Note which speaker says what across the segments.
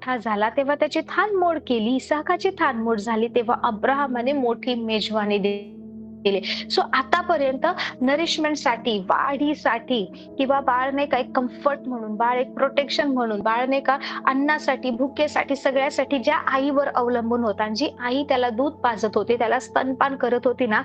Speaker 1: मोठा झाला तेव्हा त्याची थानमोड केली. इसाकाची थानमोड झाली तेव्हा अब्राहमाने मोठी मेजवानी दिली. सो आतापर्यंत नरिशमेंटसाठी वाढीसाठी किंवा बाळ नाही का एक कम्फर्ट म्हणून बाळ एक प्रोटेक्शन म्हणून बाळ नाही का अन्नासाठी भुकेसाठी सगळ्यासाठी ज्या आईवर अवलंबून होता आणि जी आई त्याला दूध पाजत होती त्याला स्तनपान करत होती ना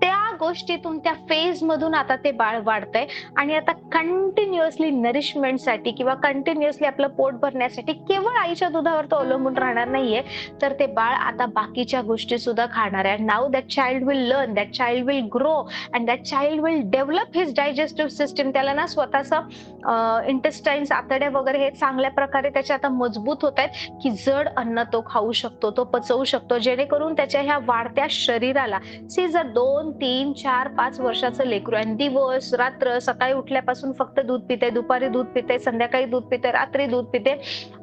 Speaker 1: त्या गोष्टीतून त्या फेज मधून आता ते बाळ वाढतंय. आणि आता कंटिन्युअसली नरिशमेंटसाठी किंवा कंटिन्युअसली आपलं पोट भरण्यासाठी केवळ आईच्या दुधावर तो अवलंबून राहणार नाहीये. तर ते बाळ आता बाकीच्या गोष्टी सुद्धा खाणार आहे. Now that child will learn that child will grow and that child will develop his digestive system त्याला ना स्वतःचं इंटेस्टाईन्स आतड्या वगैरे हे चांगल्या प्रकारे त्याचे आता मजबूत होत आहेत की जड अन्न तो खाऊ शकतो तो पचवू शकतो. जेणेकरून त्याच्या ह्या वाढत्या शरीराला सी जर दोन तीन चार पाच वर्षाचं लेकरू आणि दिवस रात्र सकाळी उठल्यापासून फक्त दूध पिते दुपारी दूध पिते संध्याकाळी दूध पिते रात्री दूध पिते.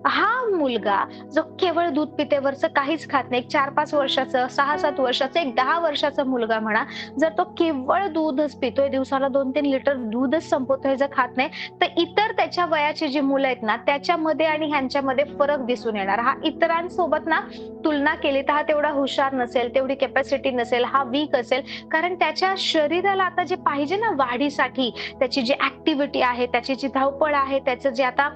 Speaker 1: हा मुलगा जो केवळ दूध पितेवरच काहीच खात नाही एक चार पाच वर्षाचं सहा सात वर्षाचं एक दहा वर्षाचा मुलगा म्हणा जर तो केवळ दूधच पितोय दिवसाला दोन तीन लिटर दूधच संपवतोय जर खात नाही तर इतर त्याच्या वयाची जी मुलं आहेत ना त्याच्यामध्ये आणि ह्यांच्यामध्ये फरक दिसून येणार. हा इतरांसोबत ना तुलना केली तर हा तेवढा हुशार नसेल तेवढी कॅपॅसिटी नसेल हा वीक असेल. कारण त्याच्या शरीराला आता जे पाहिजे ना वाढीसाठी त्याची जी ऍक्टिव्हिटी आहे त्याची जी धावपळ आहे त्याचं जे आता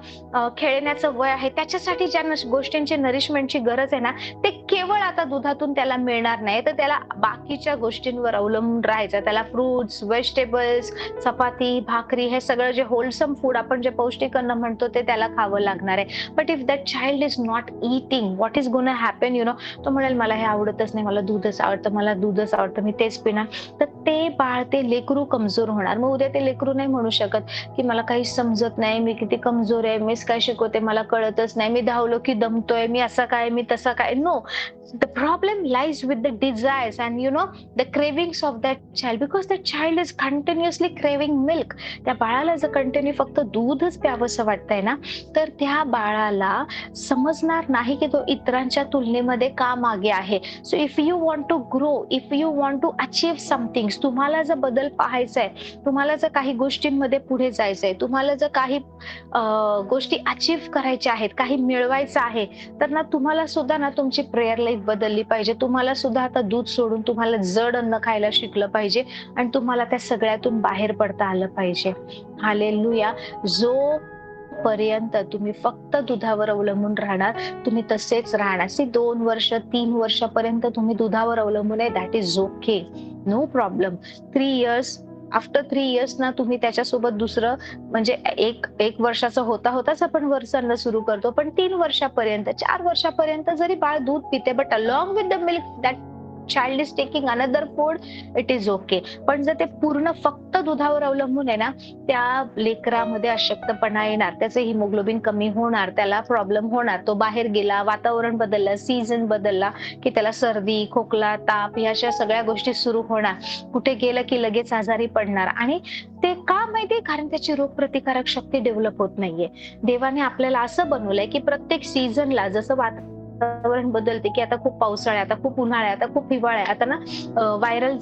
Speaker 1: खेळण्याचं वय आहे त्याच्यासाठी ज्या गोष्टींची नरिशमेंटची गरज आहे ना ते केवळ आता दुधातून त्याला मिळणार नाही तर त्याला बाकीच्या गोष्टींवर अवलंबून राहायचं. त्याला फ्रुट्स व्हेजिटेबल्स चपाती भाकरी हे सगळं जे होलसम फूड आपण जे पौष्टिक अन्न म्हणतो ते त्याला खावं लागणार आहे. But if that child is not eating what is gonna happen you know तो म्हणेल मला हे आवडतच नाही मला दूधच आवडतं मला दूधच आवडतं मी तेच पिणार. तर ते बाळ ते लेकरू कमजोर होणार. मग उद्या ते लेकरू नाही म्हणू शकत की मला काही समजत नाही मी किती कमजोर आहे मीच काय शिकवते मला कळतच नाही मी धावलो की दमतोय मी असं काय मी तसं काय no the problem lies with the desires and you know the cravings of that child because the child is continuously craving milk. त्या बाळाला जर कंटिन्यू फक्त दूधच प्यावंसं वाटतंय ना तर त्या बाळाला समजणार नाही की तो इतरांच्या तुलनेमध्ये का मागे आहे. So if you want to grow if you want to achieve something तुम्हाला जर बदल पाहायचा आहे तुम्हाला जर काही गोष्टींमध्ये पुढे जायचंय तुम्हाला जर काही गोष्टी अचीव करायच्या आहेत काही मिळवायचं आहे तर ना तुम्हाला सुद्धा ना तुमची प्रेयर लाईफ बदलली पाहिजे. तुम्हाला सुद्धा आता दूध सोडून तुम्हाला जड अन्न खायला शिकलं पाहिजे आणि तुम्हाला त्या सगळ्यातून बाहेर पडता आलं पाहिजे. हाले लुया जो पर्यंत तुम्ही फक्त दुधावर अवलंबून राहणार तुम्ही तसेच राहणार. सी दोन वर्ष तीन वर्षापर्यंत तुम्ही दुधावर अवलंबून आहे. That is okay no problem three years after three years ना तुम्ही त्याच्यासोबत दुसरं म्हणजे एक एक वर्षाचं होता होताच आपण वरचणं सुरू करतो. पण तीन वर्षापर्यंत चार वर्षापर्यंत जरी बाळ दूध पिते but along with the milk that child is taking another food it is okay पण जर ते पूर्ण फक्त दुधावर अवलंबून आहे ना त्या लेकरामध्ये अशक्तपणा येणार त्याचं हिमोग्लोबिन कमी होणार त्याला प्रॉब्लेम होणार तो बाहेर गेला वातावरण बदललं सीझन बदलला की त्याला सर्दी खोकला ताप ह्या अशा सगळ्या गोष्टी सुरू होणार. कुठे गेलं की लगेच आजारी पडणार. आणि ते का माहितीये कारण त्याची रोगप्रतिकारक शक्ती डेव्हलप होत नाहीये. देवाने आपल्याला असं बनवलंय की प्रत्येक सीझनला जसं वातावरण वातावरण बदलते की आता खूप पावसाळा आता खूप उन्हाळा आता खूप हिवाळा आहे आता ना व्हायरल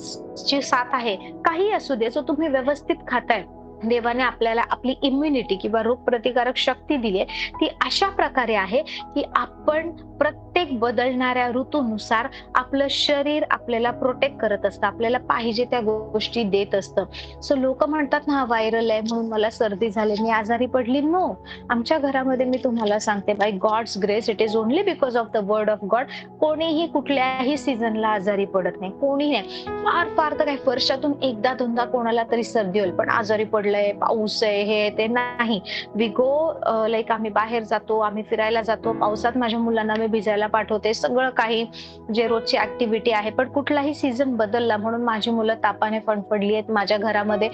Speaker 1: ची साथ आहे. काही असू दे सो तुम्ही व्यवस्थित खाताय. देवाने आपल्याला आपली इम्युनिटी किंवा रोग प्रतिकारक शक्ती दिली आहे ती अशा प्रकारे आहे की आपण प्रत्येक बदलणाऱ्या ऋतूनुसार आपलं शरीर आपल्याला प्रोटेक्ट करत असतं आपल्याला पाहिजे त्या गोष्टी देत असतं. सो लोक म्हणतात ना व्हायरल आहे म्हणून मला सर्दी झाली मी आजारी पडली. नो आमच्या घरामध्ये मी तुम्हाला सांगते by God's grace it is only because of the word of God कोणीही कुठल्याही सीझनला आजारी पडत नाही कोणी नाही. फार फार तर काही वर्षातून एकदा दोनदा कोणाला तरी सर्दी होईल पण आजारी पडलंय पाऊस आहे हे ते नाही. वी गो लाईक आम्ही बाहेर जातो आम्ही फिरायला जातो पावसात माझ्या मुलांना मी भिजायला पाठवते. सगळं काही जे रोजची ऍक्टिव्हिटी आहे पण कुठलाही सीझन बदलला म्हणून माझी मुलं तापाने फणफडली आहेत. माझ्या घरामध्ये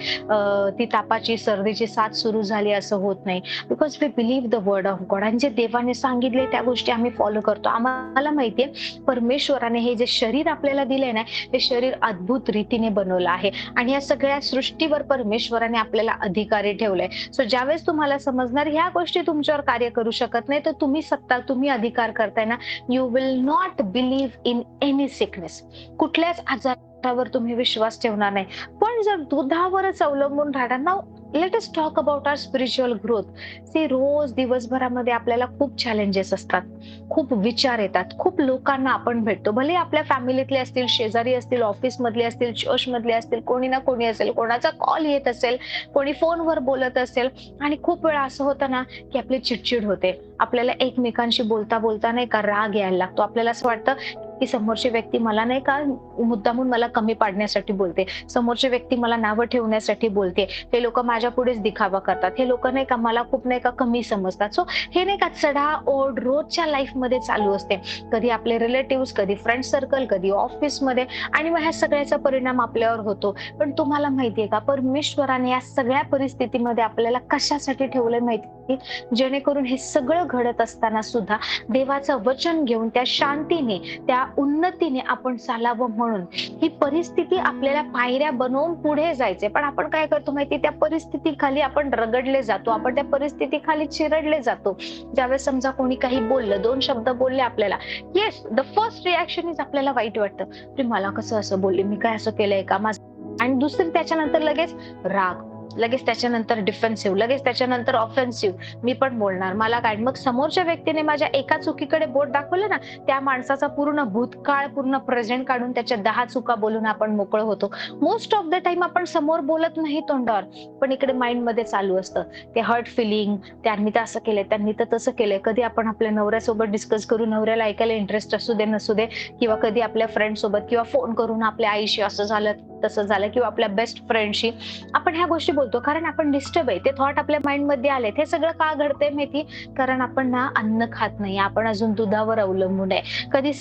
Speaker 1: ती तापाची सर्दीची साथ सुरू झाली असं होत नाही. Because we believe the word of God आणि जे देवाने सांगितले त्या गोष्टी आम्ही फॉलो करतो. आम्हाला माहितीये परमेश्वराने हे जे शरीर आपल्याला दिले ना हे शरीर अद्भुत रीतीने बनवलं आहे. आणि या सगळ्या सृष्टीवर परमेश्वराने आपल्या आपल्याला अधिकारी ठेवलंय सो ज्यावेळेस तुम्हाला समजणार ह्या गोष्टी तुमच्यावर कार्य करू शकत नाही तर तुम्ही सत्ता तुम्ही अधिकार करताय ना. You will not believe in any sickness कुठल्याच आजार आजारावर तुम्ही विश्वास ठेवणार नाही. पण जर दुधावरच अवलंबून राहणार ना let us talk about our spiritual growth see रोज दिवसभरामध्ये आपल्याला खूप चॅलेंजेस असतात. खूप विचार येतात. खूप लोकांना आपण भेटतो. भले आपल्या फॅमिलीतले असतील शेजारी असतील ऑफिस मधले असतील चर्च मधले असतील कोणी ना कोणी असेल कोणाचा कॉल येत असेल कोणी फोनवर बोलत असेल आणि खूप वेळा असं होतं ना की आपली चिडचिड होते. आपल्याला एकमेकांशी बोलता बोलता नाही का राग यायला लागतो. आपल्याला असं वाटतं की समोरची व्यक्ती मला नाही का मुद्दामून मला कमी पाडण्यासाठी बोलते. समोरची व्यक्ती मला नावं ठेवण्यासाठी बोलते. हे लोक माझ्या पुढेच दिखावा करतात. हे लोक नाही का मला खूप नाही का कमी समजतात. सो हे नाही का चढा ओढ रोजच्या लाईफमध्ये चालू असते. कधी आपले रिलेटिव्ह कधी फ्रेंड सर्कल कधी ऑफिसमध्ये आणि मग ह्या सगळ्याचा परिणाम आपल्यावर होतो. पण तुम्हाला माहितीये का परमेश्वराने या सगळ्या परिस्थितीमध्ये आपल्याला कशासाठी ठेवलंय माहिती जेणेकरून हे सगळं घडत असताना सुद्धा देवाचं वचन घेऊन त्या शांतीने त्या उन्नतीने आपण चालावं म्हणून. ही परिस्थिती आपल्याला पायऱ्या बनवून पुढे जायचे पण आपण काय करतो माहिती त्या परिस्थिती खाली आपण रगडले जातो. आपण त्या परिस्थिती खाली चिरडले जातो. ज्यावेळेस समजा कोणी काही बोललं दोन शब्द बोलले आपल्याला yes the first reaction is आपल्याला वाईट वाटतं. मला कसं असं बोलले? मी काय असं केलंय का? माझं आणि दुसरी त्याच्यानंतर लगेच राग. लगेच त्याच्यानंतर डिफेन्सिव्ह लगेच त्याच्यानंतर ऑफेन्सिव्ह मी पण बोलणार. मला काय मग समोरच्या व्यक्तीने माझ्या एका चुकीकडे बोट दाखवलं ना त्या माणसाचा पूर्ण भूतकाळ पूर्ण प्रेझेंट काढून त्याच्या दहा चुका बोलून आपण मोकळं होतो. मोस्ट ऑफ द टाइम आपण समोर बोलत नाही तोंडावर. पण इकडे माइंडमध्ये चालू असतं. ते हर्ट फिलिंग त्यांनी तर असं केलंय त्यांनी तर तसं केलंय. कधी आपण आपल्या नवऱ्यासोबत डिस्कस करू नवऱ्याला ऐकायला इंटरेस्ट असू दे नसू दे किंवा कधी आपल्या फ्रेंड सोबत किंवा फोन करून आपल्या आईशी असं झालं तसं झालं किंवा आपल्या बेस्ट फ्रेंडशी आपण ह्या गोष्टी बोलतो. कारण आपण डिस्टर्ब आहे. ते थॉट आपल्या माइंडमध्ये आले. हे सगळं का घडतंय माहिती? कारण आपण ना अन्न खात नाही. आपण अजून दुधावर अवलंबून आहे. कधी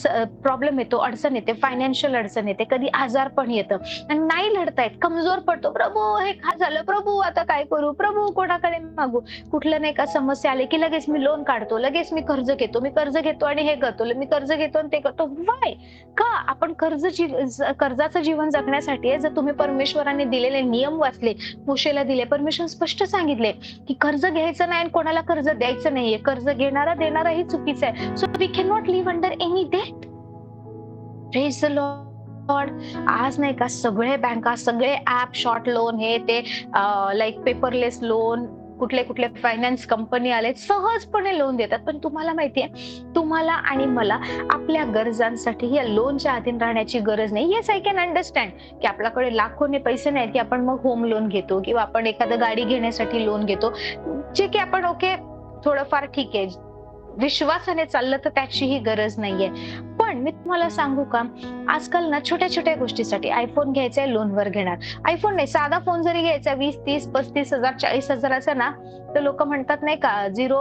Speaker 1: प्रॉब्लेम येतो अडचण येते. फायनान्शियल अडचण येते. कधी आजार पण येतं. आणि नाही लढतायत. कमजोर पडतो. प्रभू हे का झालं. प्रभू आता काय करू? प्रभू कोणाकडे मागू? कुठलं नाही का समस्या आली की लगेच मी लोन काढतो. लगेच मी कर्ज घेतो. मी कर्ज घेतो आणि हे करतो. मी कर्ज घेतो आणि ते करतो. वाय का? आपण कर्ज कर्जाचं जीवन जगण्यासाठी जर तुम्ही परमेश्वराने दिलेले नियम वाचले मुशेला दिले. परमेश्वर स्पष्ट सांगितले की कर्ज घ्यायचं नाही आणि कोणाला कर्ज द्यायचं नाहीये. कर्ज घेणारा देणारा ही चुकीचं आहे. So we can not live under any debt praise the Lord आज नाही का सगळे बँका सगळे ऍप शॉर्ट लोन हे ते लाईक पेपरलेस लोन कुठले कुठले फायनान्स कंपनी आले सहजपणे लोन देतात. पण तुम्हाला माहितीये तुम्हाला आणि मला आपल्या गरजांसाठी या लोनच्या अधीन राहण्याची गरज नाही. येस आय कॅन अंडरस्टँड की आपल्याकडे लाखोने पैसे नाहीत की आपण मग होम लोन घेतो किंवा आपण एखादं गाडी घेण्यासाठी लोन घेतो. जे की आपण ओके थोडंफार ठीक आहे. विश्वासाने चाललं तर त्याचीही गरज नाहीये. पण मी तुम्हाला सांगू का? आजकाल ना छोट्या छोट्या गोष्टीसाठी आयफोन घ्यायचा लोनवर घेणार. आयफोन नाही साधा फोन जरी घ्यायचा वीस तीस पस्तीस हजार चाळीस हजाराचा ना तर लोक म्हणतात नाही का झिरो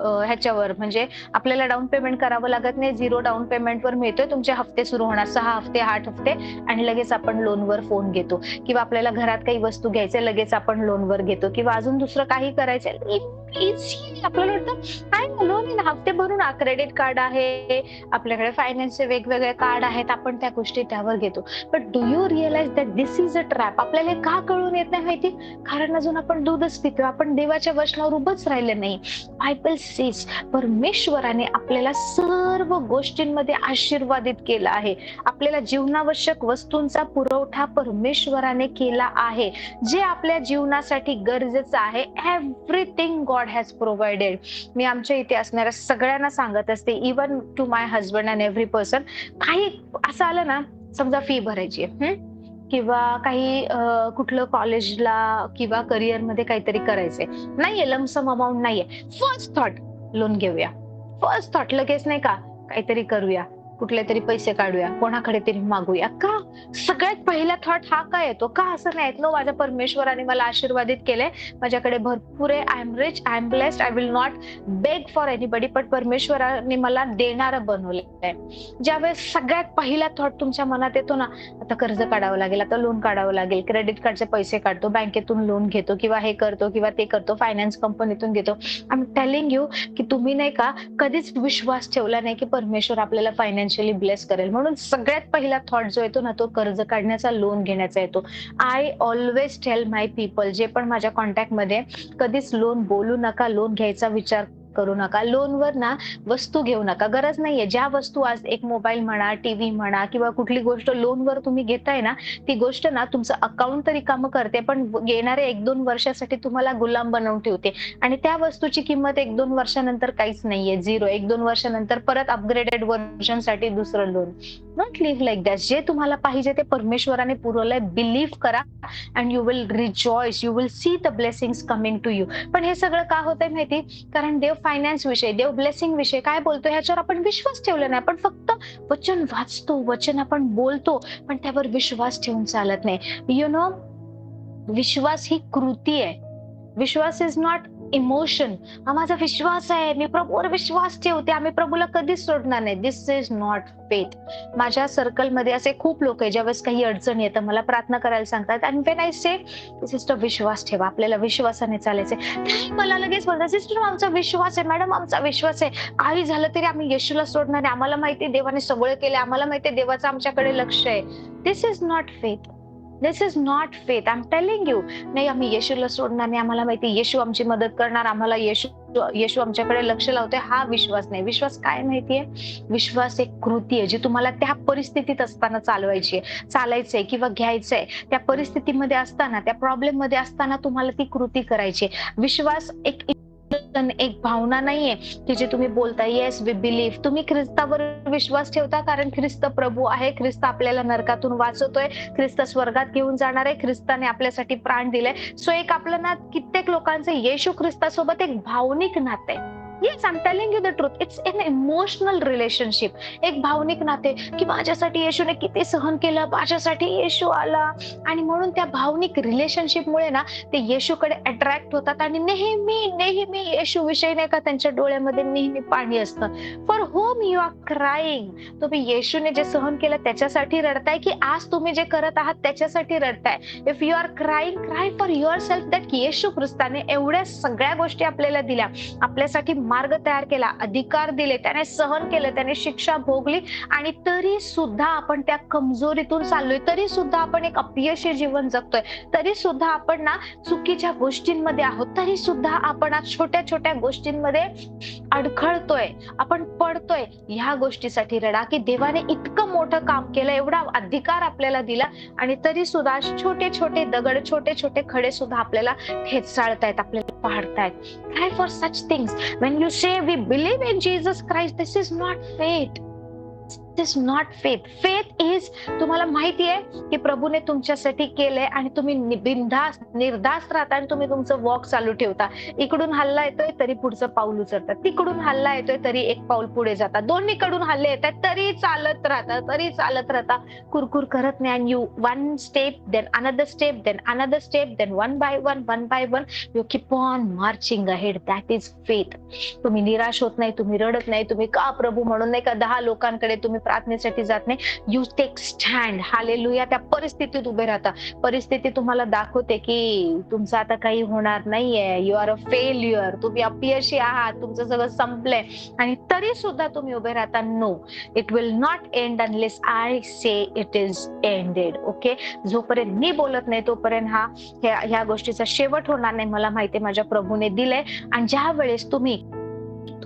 Speaker 1: ह्याच्यावर म्हणजे आपल्याला डाऊन पेमेंट करावं लागत नाही झिरो डाऊन पेमेंटवर मिळतोय तुमचे हफ्ते सुरू होणार सहा हफ्ते आठ हफ्ते आणि लगेच आपण लोनवर फोन घेतो. किंवा आपल्याला घरात काही वस्तू घ्यायचे लगेच आपण लोनवर घेतो. किंवा अजून दुसरं काही करायचंय इझी आपल्याला वाटतं काय लोन हफ्ते भरून क्रेडिट कार्ड आहे आपल्याकडे फायनान्सचे वेगवेगळे कार्ड आहेत आपण त्या गोष्टी त्यावर घेतो. But do you realise that this is a trap आपल्याला का कळून येत नाही माहिती? कारण अजून आपण दूधच पितो आपण देवाच्या वचनावर उभंच राहिले नाही. बायबल सीज परमेश्वराने आपल्याला सर्व गोष्टींमध्ये आशीर्वादित केला आहे. आपल्याला जीवनावश्यक वस्तूंचा पुरवठा परमेश्वराने केला आहे. जे आपल्या जीवनासाठी गरजेचं आहे एव्हरीथिंग गॉड हॅज प्रोव्हाइडेड मी आमच्या इथे असणाऱ्या सगळ्यांना सांगत असते even to my husband and every person काही असं आलं ना समजा फी भरायची आहे किंवा काही कुठलं कॉलेजला किंवा करिअरमध्ये काहीतरी करायचंय. नाहीये लमसम अमाऊंट नाहीये. फर्स्ट थॉट लोन घेऊया. फर्स्ट थॉट लगेच नाही का? काहीतरी करूया. कुठले तरी पैसे काढूया कोणाकडे तरी मागूया. का? सगळ्यात पहिला थॉट हा काय येतो? का असं नाही येत? माझ्या परमेश्वराने मला आशीर्वादित केलंय. माझ्याकडे भरपूर आहे. I am rich I am blessed I will not beg for anybody पण परमेश्वराने मला देणार बनवलंय. ज्यावेळेस सगळ्यात पहिला थॉट तुमच्या मनात येतो ना आता कर्ज काढावं लागेल आता लोन काढावं लागेल क्रेडिट कार्डचे पैसे काढतो बँकेतून लोन घेतो किंवा हे करतो किंवा ते करतो फायनान्स कंपनीतून घेतो. आय एम टेलिंग यू की तुम्ही नाही का कधीच विश्वास ठेवला नाही की परमेश्वर आपल्याला फायनान्स फायनान्शियली ब्लेस करेल. म्हणून सगळ्यात पहिला थॉट जो येतो ना तो कर्ज काढण्याचा लोन घेण्याचा येतो. I always tell my people जे पण माझ्या कॉन्टॅक्टमध्ये कधीच लोन बोलू नका लोन घ्यायचा विचार करू नका. लोनवर ना वस्तू घेऊ नका. गरज नाहीये. ज्या वस्तू आज एक मोबाईल म्हणा टीव्ही म्हणा किंवा कुठली गोष्ट लोनवर तुम्ही घेताय ना ती गोष्ट ना तुमचं अकाउंट तरी काम करते पण येणाऱ्या एक दोन वर्षासाठी तुम्हाला गुलाम बनवून ठेवते. आणि त्या वस्तूची किंमत एक दोन वर्षानंतर काहीच नाहीये. झिरो एक दोन वर्षानंतर परत अपग्रेडेड व्हर्जनसाठी दुसरं loan not live like that जे तुम्हाला पाहिजे ते परमेश्वराने पुरवलंय बिलीव्ह करा and you will rejoice you will see the blessings coming to you पण हे सगळं का होतंय माहिती? कारण देव फायनान्स विषय देव ब्लेसिंग विषय काय बोलतो ह्याच्यावर आपण विश्वास ठेवला नाही. आपण फक्त वचन वाचतो वचन आपण बोलतो पण त्यावर विश्वास ठेवून चालत नाही. यु नो विश्वास ही कृती आहे. विश्वास इज नॉट इमोशन हा माझा विश्वास आहे. मी प्रभूवर विश्वास ठेवते. आम्ही प्रभूला कधीच सोडणार नाही. दिस इज नॉट फेथ माझ्या सर्कलमध्ये असे खूप लोक आहे ज्यावेळेस काही अडचण येतं मला प्रार्थना करायला सांगतात. आणि वेन आय से सिस्टर विश्वास ठेवा. आपल्याला विश्वासाने चालायचंय. मला लगेच बोलतात सिस्टर आमचा विश्वास आहे मॅडम. आमचा विश्वास आहे. काही झालं तरी आम्ही येशूला सोडणार नाही. आम्हाला माहिती देवाने सगळं केलं आम्हाला माहिती देवाचं आमच्याकडे लक्ष आहे. This is not faith this is not faith I am telling you नाही आम्ही येशूला सोडणार नाही. आम्हाला माहिती येशू आमची मदत करणार. आम्हाला येशू येशू आमच्याकडे लक्ष लावतोय. हा विश्वास नाही. विश्वास काय माहितीये विश्वास एक कृती आहे जी तुम्हाला त्या परिस्थितीत असताना चालवायची आहे. चालायचंय किंवा घ्यायचंय. त्या परिस्थितीमध्ये असताना त्या प्रॉब्लेममध्ये असताना तुम्हाला ती कृती करायची विश्वास एक एक भावना नाहीये. की जे तुम्ही बोलता येस वी बिलीव्ह तुम्ही ख्रिस्तावर विश्वास ठेवता कारण ख्रिस्त प्रभू आहे. ख्रिस्त आपल्याला नरकातून वाचवतोय. ख्रिस्त स्वर्गात घेऊन जाणार आहे. ख्रिस्ताने आपल्यासाठी प्राण दिलाय. सो एक आपलं ना कित्येक लोकांचं येशू ख्रिस्तासोबत एक भावनिक नातं आहे. Yes I am telling you the truth it's an emotional relationship एक भावनिक नाते की माझ्यासाठी येशूने किती सहन केलं माझ्यासाठी येशू आला. आणि म्हणून त्या भावनिक रिलेशनशिपमुळे ना ते येशूकडे अट्रॅक्ट होतात आणि नेहमी नेहमी येशू विषयी नाही का त्यांच्या डोळ्यामध्ये नेहमी पाणी असतं. For whom you are crying तुम्ही येशूने जे सहन केलं त्याच्यासाठी रडताय की आज तुम्ही जे करत आहात त्याच्यासाठी रडताय? If you are crying cry for your self that Yeshu ख्रिस्ताने एवढ्या सगळ्या गोष्टी आपल्याला दिल्या. आपल्यासाठी मार्ग तयार केला अधिकार दिले त्याने सहन केलं त्याने शिक्षा भोगली आणि तरी सुद्धा आपण त्या कमजोरीतून चाललोय. तरी सुद्धा आपण एक अपयशी जीवन जगतोय. तरी सुद्धा आपण ना चुकीच्या गोष्टींमध्ये आहोत. तरी सुद्धा आपण आज छोट्या छोट्या गोष्टींमध्ये अडखळतोय. आपण पडतोय. ह्या गोष्टीसाठी रडा की देवाने इतकं मोठं काम केलं एवढा अधिकार आपल्याला दिला आणि तरी सुद्धा छोटे छोटे दगड छोटे छोटे खडे सुद्धा आपल्याला ठेचाळतायत आपल्याला पाडतायत. काय for such things you say we believe in Jesus Christ, this is not faith. This is not faith faith is तुम्हाला माहिती आहे की प्रभूने तुमच्यासाठी केलंय आणि तुम्ही बिनधास निर्धास्त राहता आणि तुम्ही तुमचं वॉक चालू ठेवता. इकडून हल्ला येतोय तरी पुढचं पाऊल उचलतात. तिकडून हल्ला येतोय तरी एक पाऊल पुढे जातात. दोन्हीकडून हल्ले येतात तरी चालत राहता तरी चालत राहता कुरकुर करत नाही. And you one step then another step then another step then one by one one by one you keep on marching ahead that is faith तुम्ही निराश होत नाही तुम्ही रडत नाही तुम्ही का प्रभू म्हणून नाही का दहा लोकांकडे तुम्ही प्रार्थनेसाठी जात नाही. यू टेक स्टँड हालेलुया त्या परिस्थितीत उभे राहता. परिस्थिती तुम्हाला दाखवते की तुमचं आता काही होणार नाहीये. यू आर अ फेल्युअर तुम्ही अपयशी आहात. तुमचं सगळं संपलंय. आणि तरी सुद्धा तुम्ही उभे राहता. No it will not end unless I say it is ended okay जोपर्यंत मी बोलत नाही तोपर्यंत हा ह्या ह्या गोष्टीचा शेवट होणार नाही. मला माहिती माझ्या प्रभूने दिलंय. आणि ज्या वेळेस तुम्ही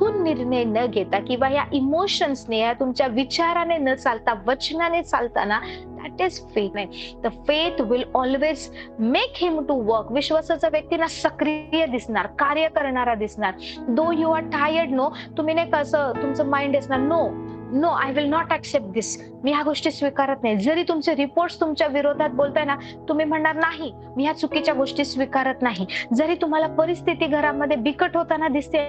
Speaker 1: इथून निर्णय न घेता किंवा या इमोशन्सने या तुमच्या विचाराने न चालता वचनाने चालताना दॅट इज फेथ नाही the faith will always make him to work विश्वासाचा व्यक्तीला सक्रिय दिसणार कार्य करणारा दिसणार. Though you are tired no तुम्ही नाही कसं तुमचं माइंड असणार no no I will not accept this मी ह्या गोष्टी स्वीकारत नाही. जरी तुमचे रिपोर्ट तुमच्या विरोधात बोलताय ना तुम्ही म्हणणार नाही मी ह्या चुकीच्या गोष्टी स्वीकारत नाही. जरी तुम्हाला परिस्थिती घरामध्ये बिकट होताना दिसते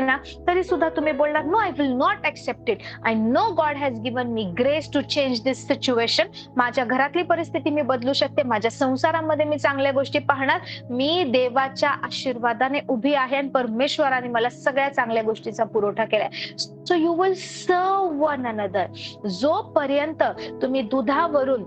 Speaker 1: ना तरी सुद्धा तुम्ही बोलणार no I will not accept it I know God has given me grace to change this situation माझ्या घरातली परिस्थिती मी बदलू शकते. माझ्या संसारामध्ये मी चांगल्या गोष्टी पाहणार. मी देवाच्या आशीर्वादाने उभी आहे आणि परमेश्वराने मला सगळ्या चांगल्या गोष्टीचा पुरवठा केलाय. So you will serve one another जोपर्यंत तुम्ही दुधावरून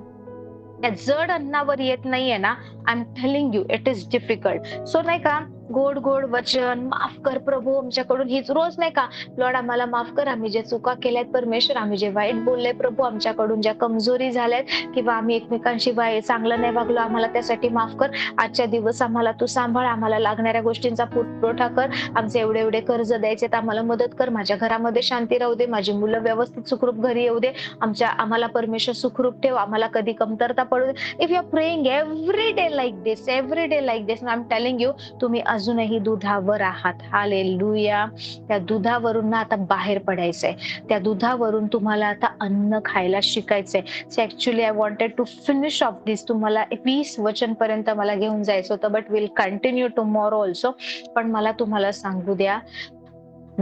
Speaker 1: जड अन्नावर येत नाहीये ना I am telling you it is difficult so नाही का गोड गोड वचन माफ कर प्रभू आमच्याकडून हीच रोज नाही का? लॉर्ड आम्हाला माफ कर आम्ही जे चुका केल्यात परमेश्वर आम्ही जे वाईट बोलले प्रभू आमच्याकडून ज्या कमजोरी झाल्यात किंवा आम्ही एकमेकांशी वाईट चांगलं नाही वागलो आम्हाला त्यासाठी माफ कर. आजच्या दिवस आम्हाला तू सांभाळ आम्हाला लागणाऱ्या गोष्टींचा पुरवठा कर. आमचे एवढे एवढे कर्ज द्यायचे तर आम्हाला मदत कर. माझ्या घरामध्ये शांती राहू दे माझी मुलं व्यवस्थित सुखरूप घरी येऊ दे. आमच्या आम्हाला परमेश्वर सुखरूप ठेव आम्हाला कधी कमतरता पडू दे. If you are praying every day like this every day like this I am telling you तुम्ही अजूनही दुधावर आहात. हाले लुया त्या दुधावरून ना आता बाहेर पडायचंय. त्या दुधावरून तुम्हाला आता अन्न खायला शिकायचंय. Actually I wanted to finish off this तुम्हाला वीस वचन पर्यंत मला घेऊन जायचं होतं but will continue tomorrow also पण मला तुम्हाला सांगू द्या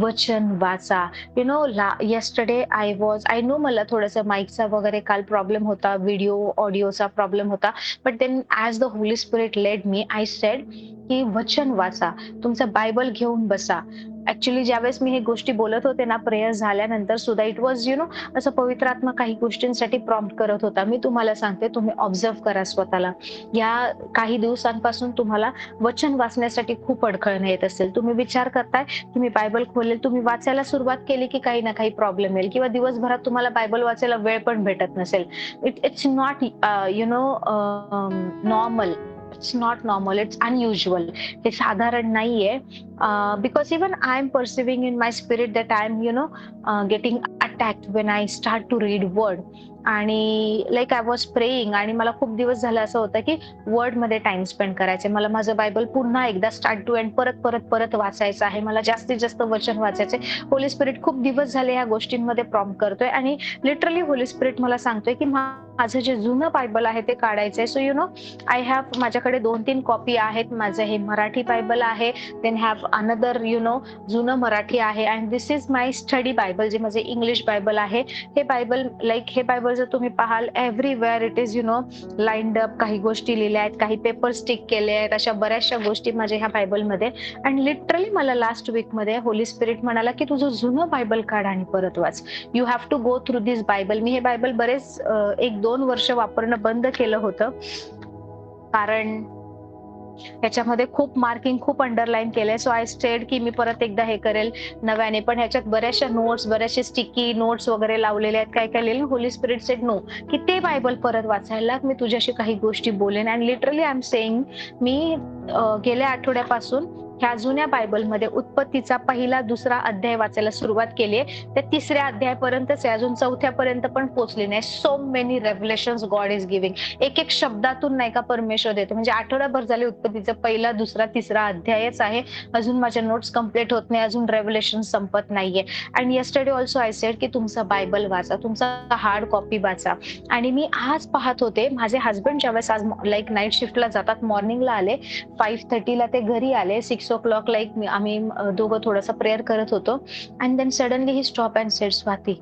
Speaker 1: वचन वाचा. यु नो ला yesterday I was I know मला थोडंसं माईकचा वगैरे काल प्रॉब्लेम होता व्हिडिओ ऑडिओचा प्रॉब्लेम होता but then as the holy spirit led me I said की वचन वाचा. तुमचं बायबल घेऊन बसा. ऍक्च्युली ज्यावेळेस मी हे गोष्टी बोलत होते ना प्रेयर झाल्यानंतर सुद्धा इट वॉज यु नो असं पवित्रात्मा काही गोष्टींसाठी प्रॉम्प्ट करत होता. मी तुम्हाला सांगते तुम्ही ऑब्झर्व करा स्वतःला. या काही दिवसांपासून तुम्हाला वचन वाचण्यासाठी खूप अडखळण येत असेल. तुम्ही विचार करताय तुम्ही बायबल खोलेल तुम्ही वाचायला सुरुवात केली की काही ना काही प्रॉब्लेम येईल. किंवा दिवसभरात तुम्हाला बायबल वाचायला वेळ पण भेटत नसेल. It it's not you know normal it's not normal it's unusual हे साधारण नाहीये because even I am perceiving in my spirit that I am you know getting attacked when I start to read word आणि like I was praying आणि मला खूप दिवस झालं असं होतं की वर्डमध्ये टाइम स्पेंड करायचे. मला माझं बायबल पुन्हा एकदा स्टार्ट टू एंड परत परत परत वाचायचं आहे. मला जास्तीत जास्त वचन वाचायचे. होली स्पिरिट खूप दिवस झाले या गोष्टींमध्ये प्रॉम्प्ट करतोय आणि लिटरली होली स्पिरिट मला सांगतोय की माझं जे जुनं बायबल आहे ते काढायचंय. So you know I have माझ्याकडे दोन तीन कॉपी आहेत. माझं हे मराठी बायबल आहे. Then have another you know जुनं मराठी आहे. And this is my study Bible जे माझे इंग्लिश बायबल आहे. हे बायबल लाईक हे बायबल जर तुम्ही पाहाल everywhere it is you know lined up काही गोष्टी लिहिल्या आहेत काही पेपर स्टिक केले आहेत अशा बऱ्याचशा गोष्टी माझ्या ह्या बायबलमध्ये. अँड लिटरली मला लास्ट वीकमध्ये होली स्पिरिट म्हणाला की तुझं जुनं बायबल काढ आणि परत वाच. You have to go through this Bible मी हे बायबल बरेच एक दोन वर्ष वापरणं बंद केलं होतं. कारण ह्याच्यामध्ये खूप मार्किंग खूप अंडरलाईन केलंय. सो आय स्टेड की मी परत एकदा हे करेल नव्याने. पण ह्याच्यात बऱ्याचशा नोट्स बऱ्याचशे स्टिकी नोट्स वगैरे लावलेले आहेत. काय काय लिहिले? होली स्पिरिट सेट नो की ते बायबल परत वाचायला मी तुझ्याशी काही गोष्टी बोलेन. And literally I am saying मी गेल्या आठवड्यापासून ह्या जुन्या बायबलमध्ये उत्पत्तीचा पहिला दुसरा अध्याय वाचायला सुरुवात केली आहे. त्या तिसऱ्या अध्यायापर्यंतच अजून चौथ्यापर्यंत पण पोहोचले नाही. So many revelation God is giving एक एक शब्दातून नाही का परमेश्वर देतो. म्हणजे आठवड्याभर झाले उत्पत्तीचा पहिला दुसरा तिसरा अध्यायच आहे. अजून माझ्या नोट्स कंप्लीट होत नाही. अजून रेव्हलेशन संपत नाहीये. And yesterday also I said की तुमचा बायबल वाचा. तुमचा हार्ड कॉपी वाचा. आणि मी आज पाहत होते माझे हसबंड ज्यावेळेस आज लाईक नाईट शिफ्टला जातात मॉर्निंगला आले फाईव्ह थर्टीला ते घरी आले six six o'clock like आम्ही दोघं थोडंसं प्रेयर करत होतो. And then suddenly he stop and said Swati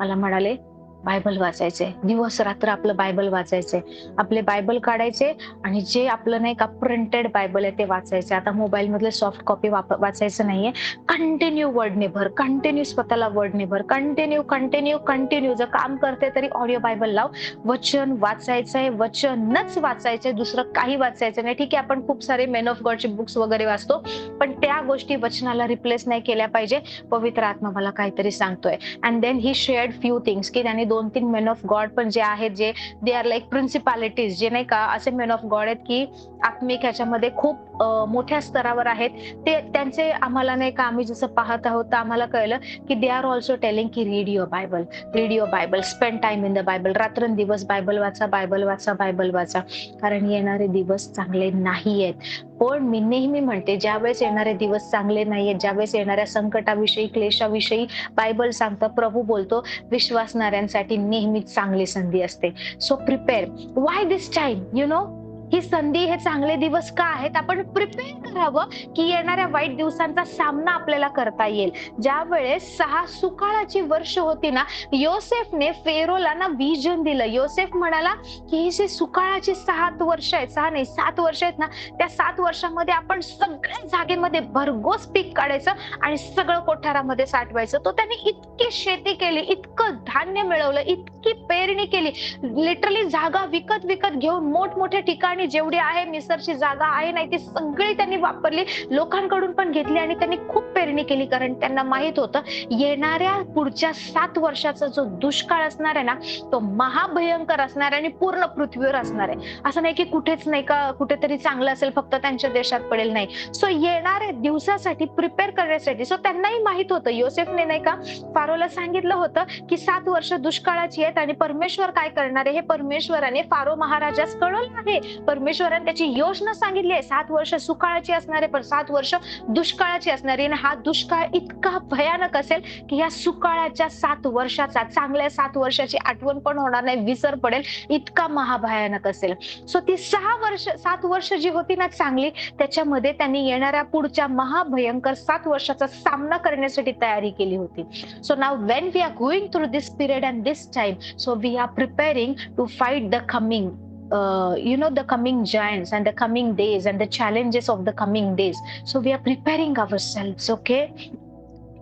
Speaker 1: मला म्हणाले बायबल वाचायचे दिवस रात्र आपलं बायबल वाचायचे आपले बायबल काढायचे आणि जे आपलं नाही का प्रिंटेड बायबल आहे ते वाचायचे. आता मोबाईल मधले सॉफ्ट कॉपी वाचायचं नाहीये. कंटिन्यू वर्डने भर कंटिन्यू स्वतःला वर्ड भर कंटिन्यू कंटिन्यू कंटिन्यू जर काम करते तरी ऑडिओ बायबल लाव. वचन वाचायचंय वचनच वाचायचंय. दुसरं काही वाचायचं नाही. ठीक आहे आपण खूप सारे मेन ऑफ गॉडचे बुक्स वगैरे वाचतो पण त्या गोष्टी वचनाला रिप्लेस नाही केल्या पाहिजे. पवित्र आत्मा मला काहीतरी सांगतोय. And then he shared few things की त्यांनी दोन तीन मेन ऑफ गॉड पण जे आहेत जे दे आर लाईक प्रिन्सिपालिटीज जे नाही का असे मेन ऑफ गॉड आहेत की आत्मिक ह्याच्यामध्ये खूप मोठ्या स्तरावर आहेत. ते त्यांचे आम्हाला नाही का आम्ही जसं पाहत आहोत तर आम्हाला कळलं की दे आर ऑल्सो टेलिंग की read your Bible read your Bible spend time in the Bible रात्रंदिवस बायबल वाचा बायबल वाचा बायबल वाचा. कारण येणारे दिवस चांगले नाही आहेत पण मी नेहमी म्हणते ज्यावेळेस येणारे दिवस चांगले नाहीयेत ज्यावेळेस येणाऱ्या संकटाविषयी क्लेशाविषयी बायबल सांगतं प्रभू बोलतो विश्वासणाऱ्यांसाठी नेहमीच चांगली संधी असते. So prepare why this time you know ही संधी हे चांगले दिवस का आहेत? आपण प्रिपेअर करावं की येणाऱ्या वाईट दिवसांचा सामना आपल्याला करता येईल. ज्या वेळेस सहा सुकाळाची वर्ष होती ना योसेफने फेरोला ना विजन दिलं. योसेफ म्हणाला की ही जी सुकाळाची सात वर्ष आहेत सहा नाही सात वर्ष आहेत ना त्या सात वर्षामध्ये आपण सगळ्या जागेमध्ये भरघोस पीक काढायचं आणि सगळं कोठारामध्ये साठवायचं. तो त्यांनी इतकी शेती केली इतकं धान्य मिळवलं इतकी पेरणी केली. लिटरली जागा विकत विकत घेऊन मोठमोठ्या ठिकाणी जेवढी आहे मिसरची जागा आहे नाही ती सगळी त्यांनी वापरली. लोकांकडून पण घेतली आणि त्यांनी खूप पेरणी केली कारण त्यांना माहीत होतं येणाऱ्या पुढच्या सात वर्षाचा जो दुष्काळ असणार आहे ना तो महाभयंकर असणार आहे आणि पूर्ण पृथ्वीवर असणार आहे. असं नाही की कुठेच नाही का कुठेतरी चांगलं असेल फक्त त्यांच्या देशात पडेल नाही. सो येणाऱ्या दिवसासाठी प्रिपेअर करण्यासाठी सो त्यांनाही माहीत होतं. योसेफने नाही का फारोला सांगितलं होतं की सात वर्ष दुष्काळाची आहेत आणि परमेश्वर काय करणार आहे? हे परमेश्वराने फारो महाराजास कळवलं आहे. परमेश्वराने त्याची योजना सांगितली आहे. सात वर्ष सुकाळाची असणारे पण सात वर्ष दुष्काळाची असणारी आणि हा दुष्काळ इतका भयानक असेल की या सुकाळाच्या सात वर्षाचा चांगल्या सात वर्षाची आठवण पण होणार नाही विसर पडेल इतका महाभयानक असेल. सो ती सहा वर्ष सात वर्ष जी होती ना चांगली त्याच्यामध्ये त्यांनी येणाऱ्या पुढच्या महाभयंकर सात वर्षाचा सामना करण्यासाठी तयारी केली होती. So now when we are going through this period and this time so we are preparing to fight the coming uh, you know the coming giants and the coming days and the challenges of the coming days. So we are preparing ourselves okay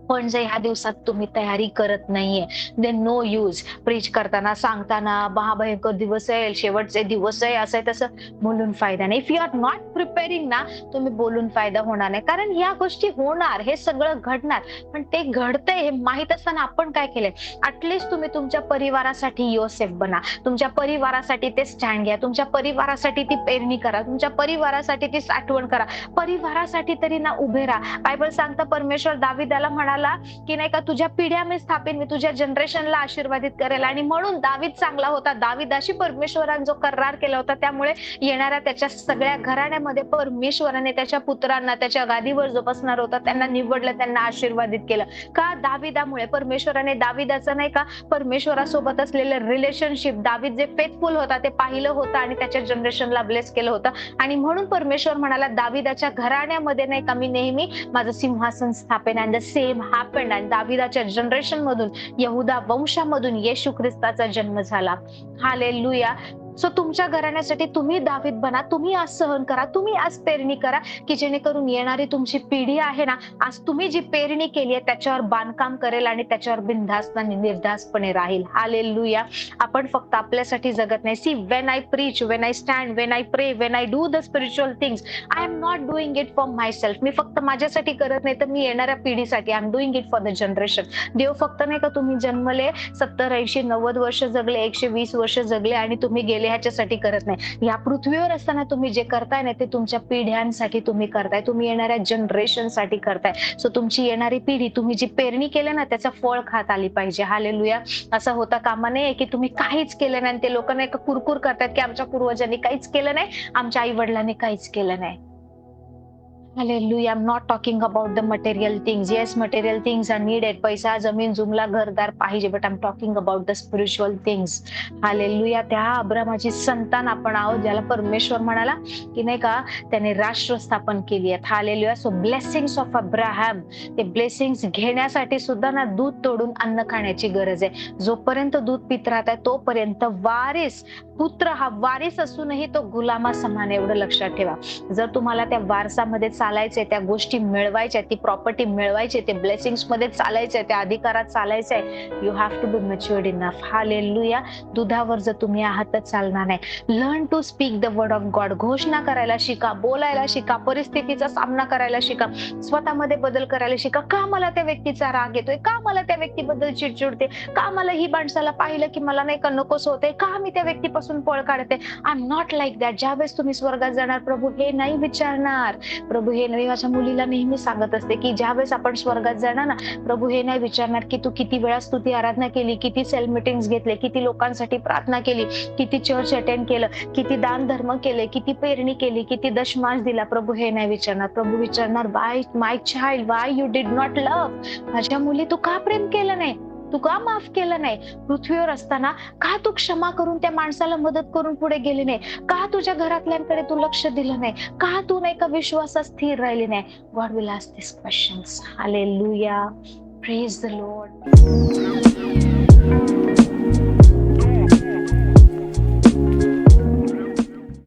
Speaker 1: पण जे ह्या दिवसात तुम्ही तयारी करत नाहीये there no use preach करताना सांगताना महाभयंकर दिवस आहे शेवटचे दिवस आहे असं आहे तसं बोलून फायदा नाही. If you are not preparing ना तुम्ही बोलून फायदा होणार नाही. कारण या गोष्टी होणार हे सगळं घडणार. पण ते घडतंय हे माहीत असताना आपण काय केलंय? अटलिस्ट तुम्ही तुमच्या परिवारासाठी योसेफ बना. तुमच्या परिवारासाठी ते स्टँड घ्या. तुमच्या परिवारासाठी ती पेरणी करा. तुमच्या परिवारासाठी ती साठवण करा. परिवारासाठी तरी ना उभे राहा. बायबल सांगता परमेश्वर दाविदाला म्हणाला की नाही का तुझ्या पिढ्या मी स्थापित मी तुझ्या जनरेशनला आशीर्वादित करेल. आणि म्हणून दावीद चांगला होता. दाविदाशी परमेश्वरान जो करार केला होता. त्यामुळे येणाऱ्या त्याच्या सगळ्या घराण्यामध्ये परमेश्वराने त्याच्या पुत्रांना त्याच्या गादीवर जो बसणार होता. त्यांना निवडलं त्यांना आशीर्वादित केलं. का? दाविदामुळे परमेश्वराने दाविदाचं नाही का परमेश्वरासोबत असलेलं रिलेशनशिप दावीद जे फेथफुल होता ते पाहिलं होतं आणि त्याच्या जनरेशनला ब्लेस केलं होतं. आणि म्हणून परमेश्वर म्हणाला दाविदाच्या घराण्यामध्ये नाही का मी नेहमी माझं सिंहासन स्थापेन. And the same happen and दाविदाच्या generation मधून यहुदा वंशामधून येशू ख्रिस्ताचा जन्म झाला. हाले सो तुमच्या घराण्यासाठी तुम्ही दावीत बना तुम्ही आज सहन करा तुम्ही आज पेरणी करा की जेणेकरून येणारी तुमची पिढी आहे ना आज तुम्ही जी पेरणी केली आहे त्याच्यावर बांधकाम करेल आणि त्याच्यावर बिनधास्त आणि निर्धास्तपणे राहील. हालेलुया आपण फक्त आपल्यासाठी जगत नाही. See when I preach when I stand when I pray when I do the spiritual things I am not doing it for myself मी फक्त माझ्यासाठी करत नाही तर मी येणाऱ्या पिढीसाठी. I am doing it for the generation देव फक्त नाही का तुम्ही जन्मले सत्तर ऐंशी नव्वद वर्ष जगले एकशे वीस वर्ष जगले आणि तुम्ही गेले ह्याच्यासाठी करत नाही. या पृथ्वीवर असताना तुम्ही जे करताय ना ते तुमच्या पिढ्यांसाठी तुम्ही करताय. तुम्ही येणाऱ्या जनरेशनसाठी करताय. सो तुमची येणारी पिढी तुम्ही जी पेरणी केली ना त्याचं फळ खात आली पाहिजे. हालेलुया असं होता कामा नये की तुम्ही काहीच केलं नाही. ते लोक नाही का कुरकुर करतात की आमच्या पूर्वजांनी काहीच केलं नाही आमच्या आई वडिलांनी काहीच केलं नाही. Hallelujah. I'm not talking about the material things. Yes, material things are needed. पैसा, जमीन, जुमला, घरदार पाहिजे. But I'm talking about the spiritual things Hallelujah. त्या अब्रामाची संतान आपण आहोत ज्याला परमेश्वर म्हणाला की नाही का त्याने राष्ट्र स्थापन केली आहेत hallelujah so blessings of Abraham ते ब्लेसिंग्स घेण्यासाठी सुद्धा ना दूध तोडून अन्न खाण्याची गरज आहे जोपर्यंत दूध पित राहत आहे तोपर्यंत वारीस पुत्र हा वारीस असूनही तो गुलामा समान एवढं लक्षात ठेवा जर तुम्हाला त्या वारसामध्ये चालायचंय त्या गोष्टी मिळवायच्या ती प्रॉपर्टी मिळवायची ते ब्लेसिंग्समध्ये चालायचंय त्या अधिकारात चालायचंय. You have to be matured enough hallelujah दुधावर जर तुम्ही आहात तर चालणार नाही. Learn to speak the word of God घोषणा करायला शिका बोलायला शिका परिस्थितीचा सामना करायला शिका स्वतःमध्ये बदल करायला शिका. का मला त्या व्यक्तीचा राग येतोय? का मला त्या व्यक्तीबद्दल चिडचिडते? का मला ही माणसाला पाहिलं की मला नाही का नकोस होते का मी त्या व्यक्तीपासून पळ काढते? I am not like that ज्यावेळेस तुम्ही स्वर्गात जाणार प्रभू हे नाही विचारणार. प्रभू हे नाही माझ्या मुलीला नेहमी सांगत असते की ज्या वेळेस आपण स्वर्गात जाणार ना प्रभू हे नाही विचारणार की तू किती वेळा स्तुती आराधना केली किती सेल मिटिंग्स घेतले किती लोकांसाठी प्रार्थना केली किती चर्च अटेंड केलं किती दान धर्म केले किती पेरणी केली किती दशमास दिला प्रभू हे नाही विचारणार. प्रभू विचारणार why my child why you did not love माझ्या मुली तू का प्रेम केलं नाही? तू का माफ केलं नाही. पृथ्वीवर असताना का तू क्षमा करून त्या माणसाला मदत करून पुढे गेली नाही? का तुझ्या घरातल्यांकडे तू लक्ष दिलं नाही? का तू नाही का विश्वासात स्थिर राहिली नाही? God will ask this questions hallelujah praise the Lord